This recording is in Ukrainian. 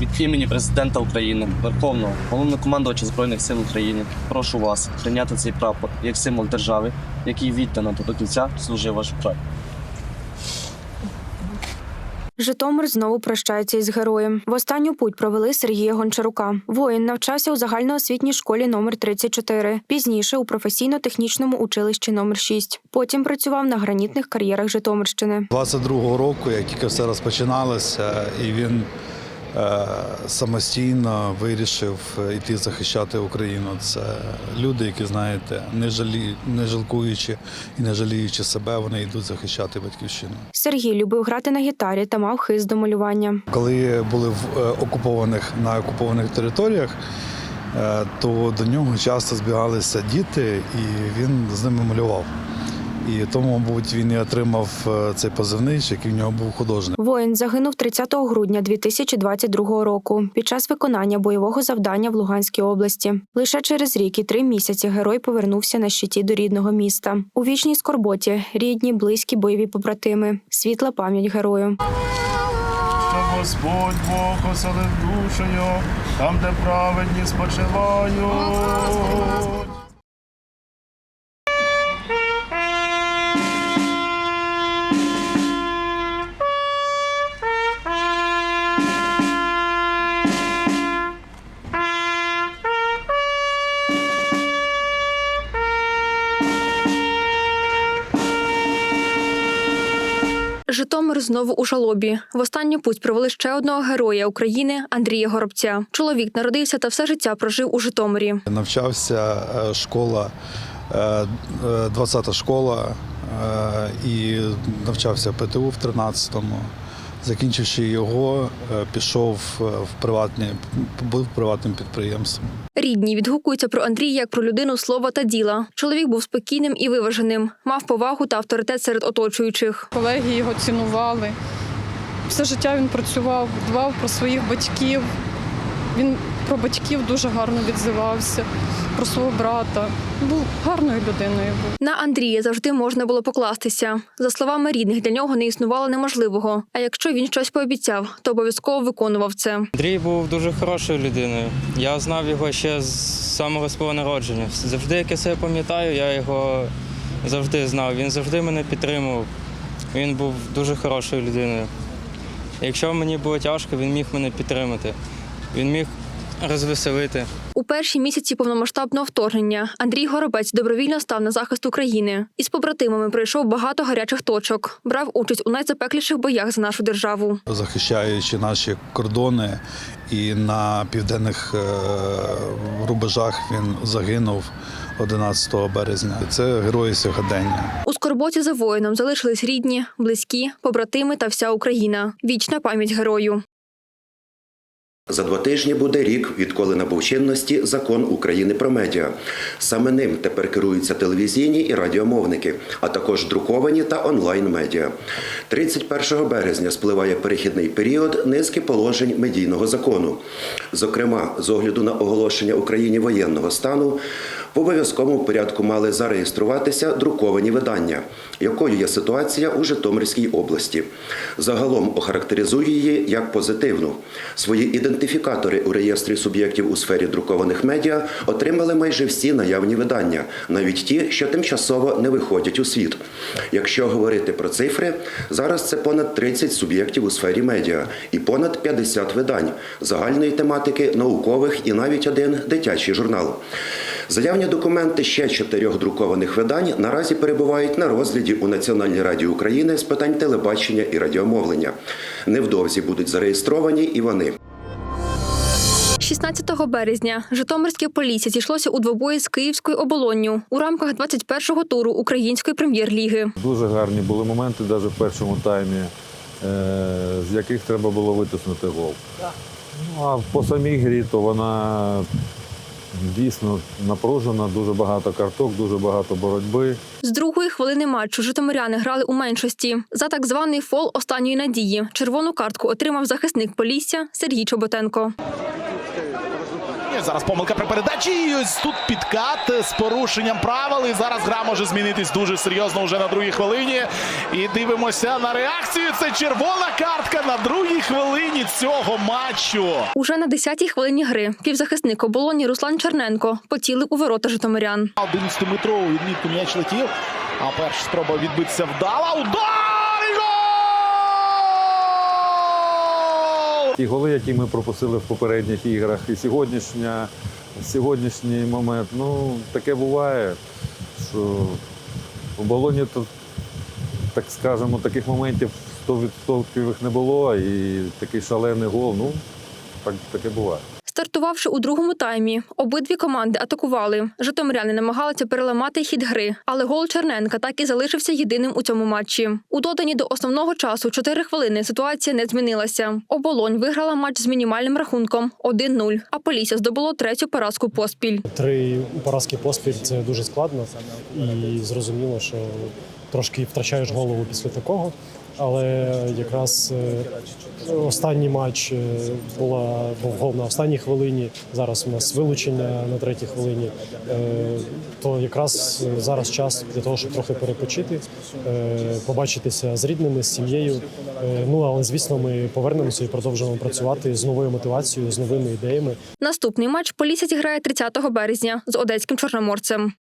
Від імені президента України, Верховного головнокомандувача Збройних сил України, прошу вас прийняти цей прапор як символ держави, який віддано до кінця служив ваш край. Житомир знову прощається із героєм. В останню путь провели Сергія Гончарука. Воїн навчався у загальноосвітній школі номер 34, пізніше у професійно-технічному училищі номер 6. Потім працював на гранітних кар'єрах Житомирщини. 22-го року, як тільки все розпочиналося, і він самостійно вирішив е, йти захищати Україну. Це люди, які знаєте, не жалі, не жалкуючи і не жаліючи себе, вони йдуть захищати батьківщину. Сергій любив грати на гітарі та мав хист до малювання. Коли були в е, окупованих на окупованих територіях, е, то до нього часто збігалися діти, і він з ними малював. І тому, мабуть, він і отримав е, цей позивний, який в нього був художник. Воїн загинув 30 грудня 2022 року під час виконання бойового завдання в Луганській області. Лише через рік і три місяці герой повернувся на щиті до рідного міста. У вічній скорботі рідні, близькі бойові побратими. Світла пам'ять герою. Господь Бог оселив душею, там, де праведні спочивають. Житомир знову у жалобі. В останню путь провели ще одного героя України Андрія Горобця. Чоловік народився та все життя прожив у Житомирі. Навчався е, школа, е, е, 20-та школа, е, і навчався ПТУ в 13-му. Закінчивши його, е, пішов е, в приватні, був приватним підприємством. Рідні відгукуються про Андрія як про людину слова та діла. Чоловік був спокійним і виваженим, мав повагу та авторитет серед оточуючих. Колеги його цінували. Все життя він працював, дбав про своїх батьків. Він про батьків дуже гарно відзивався, про свого брата. Був гарною людиною. Був. На Андрія завжди можна було покластися. За словами рідних, для нього не існувало неможливого. А якщо він щось пообіцяв, то обов'язково виконував це. Андрій був дуже хорошою людиною. Я знав його ще з самого свого народження. Завжди, як я себе пам'ятаю, я його завжди знав. Він завжди мене підтримував. Він був дуже хорошою людиною. Якщо мені було тяжко, він міг мене підтримати. Він міг розвеселити. У перші місяці повномасштабного вторгнення Андрій Горобець добровільно став на захист України. Із побратимами пройшов багато гарячих точок, брав участь у найзапекліших боях за нашу державу. захищаючи наші кордони, і на південних е, рубежах він загинув 11 березня. Це герої сьогодення. У скорботі за воїном залишились рідні, близькі, побратими та вся Україна. Вічна пам'ять герою. За два тижні буде рік, відколи набув чинності закон України про медіа. Саме ним тепер керуються телевізійні і радіомовники, а також друковані та онлайн-медіа. 31 березня спливає перехідний період низки положень медійного закону. Зокрема, з огляду на оголошення Україні воєнного стану, в обов'язковому порядку мали зареєструватися друковані видання, якою є ситуація у Житомирській області. Загалом охарактеризує її як позитивну. Свої ідентифікатори у реєстрі суб'єктів у сфері друкованих медіа отримали майже всі наявні видання, навіть ті, що тимчасово не виходять у світ. Якщо говорити про цифри, зараз це понад 30 суб'єктів у сфері медіа і понад 50 видань загальної тематики, наукових і навіть один дитячий журнал. Заявні документи ще чотирьох друкованих видань наразі перебувають на розгляді у Національній раді України з питань телебачення і радіомовлення. Невдовзі будуть зареєстровані і вони. 16 березня Житомирське полісся зійшлося у двобої з Київською оболонню у рамках 21-го туру Української прем'єр-ліги. Дуже гарні були моменти, навіть в першому таймі, е, з яких треба було витиснути гол. Ну, а по самій грі, то вона дійсно напружена, дуже багато карток, дуже багато боротьби. З другої хвилини матчу житомиряни грали у меншості. За так званий фол останньої надії. Червону картку отримав захисник Полісся Сергій Чоботенко. Зараз помилка при передачі. І ось тут підкат з порушенням правил. І зараз гра може змінитись дуже серйозно вже на другій хвилині. І дивимося на реакцію. Це червона картка на другій хвилині цього матчу. Уже на 10-й хвилині гри півзахисник оболоні Руслан Черненко поцілив у ворота житомирян. 11-метрову відмітку м'яч летів. А перша спроба відбитися вдала. Удар! І гол! Ті голи, які ми пропустили в попередніх іграх, і сьогоднішня, сьогоднішній момент, ну таке буває, що в балоні так скажемо, таких моментів 100% не було, і такий шалений гол, ну так, таке буває. Стартувавши у другому таймі, обидві команди атакували. Житомиряни намагалися переламати хід гри, але гол Черненка так і залишився єдиним у цьому матчі. У додані до основного часу 4 хвилини ситуація не змінилася. Оболонь виграла матч з мінімальним рахунком 1-0, а Полісся здобуло третю поразку поспіль. Три поразки поспіль це дуже складно, і зрозуміло, що трошки втрачаєш голову після такого. Але якраз е, останній матч е, була був гол на останній хвилині. Зараз у нас вилучення на третій хвилині. Е, То якраз зараз час для того, щоб трохи перепочити, побачитися з рідними, з сім'єю. Ну але звісно, ми повернемося і продовжимо працювати з новою мотивацією, з новими ідеями. Наступний матч Полісся зіграє 30 березня з одеським чорноморцем.